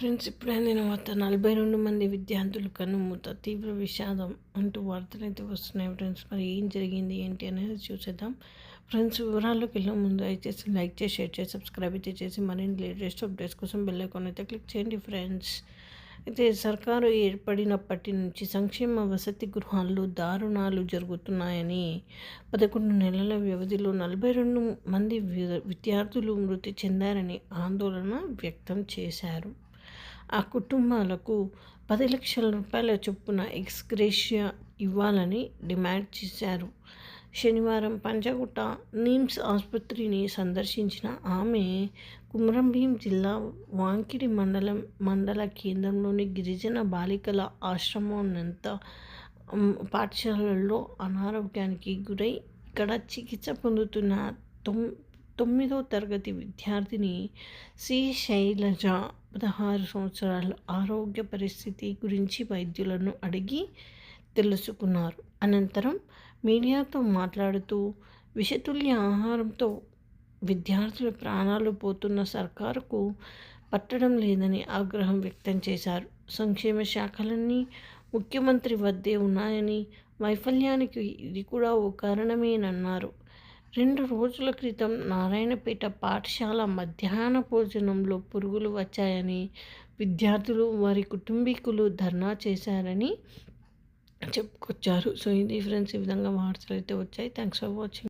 Friends ఇప్పుడే నేను వార్త నలభై రెండు మంది విద్యార్థులు కన్నుమూత తీవ్ర విషాదం అంటూ వార్తలు అయితే వస్తున్నాయి ఫ్రెండ్స్. మరి ఏం జరిగింది ఏంటి అనేది చూసేద్దాం. ఫ్రెండ్స్ వివరాల్లోకి వెళ్ళే ముందు అయితే లైక్ చేసి షేర్ చేసి సబ్స్క్రైబ్ అయితే చేసి మరిన్ని లేటెస్ట్ అప్డేట్స్ కోసం బెల్ ఐకాన్ అయితే క్లిక్ చేయండి ఫ్రెండ్స్. అయితే సర్కారు ఏర్పడినప్పటి నుంచి సంక్షేమ వసతి గృహాల్లో దారుణాలు జరుగుతున్నాయని పదకొండు నెలల వ్యవధిలో నలభై రెండు మంది విద్యార్థులు మృతి చెందారని ఆందోళన వ్యక్తం చేశారు. ఆ కుటుంబాలకు పది లక్షల రూపాయల చొప్పున ఎక్స్గ్రేషియా ఇవ్వాలని డిమాండ్ చేశారు. శనివారం పంచగుట్ట నిమ్స్ ఆసుపత్రిని సందర్శించిన ఆమె కుమరంభీం జిల్లా వాంకిడి మండలం మండల కేంద్రంలోని గిరిజన బాలికల ఆశ్రమం పాఠశాలల్లో అనారోగ్యానికి గురై ఇక్కడ చికిత్స పొందుతున్న తొమ్ తొమ్మిదో తరగతి విద్యార్థిని సి. శైలజ పదహారు సంవత్సరాల ఆరోగ్య పరిస్థితి గురించి వైద్యులను అడిగి తెలుసుకున్నారు. అనంతరం మీడియాతో మాట్లాడుతూ విషతుల్య ఆహారంతో విద్యార్థుల ప్రాణాలు పోతున్న సర్కారుకు పట్టడం లేదని ఆగ్రహం వ్యక్తం చేశారు. సంక్షేమ శాఖలన్నీ ముఖ్యమంత్రి వద్దే ఉన్నాయని వైఫల్యానికి ఇది కూడా ఓ కారణమేనన్నారు. రెండు రోజుల క్రితం నారాయణపేట పాఠశాల మధ్యాహ్న భోజనంలో పురుగులు వచ్చాయని విద్యార్థులు వారి కుటుంబీకులు ధర్నా చేశారని చెప్పుకొచ్చారు. సో ఇది ఫ్రెండ్స్ ఈ విధంగా వార్తలు అయితే వచ్చాయి. Thanks for watching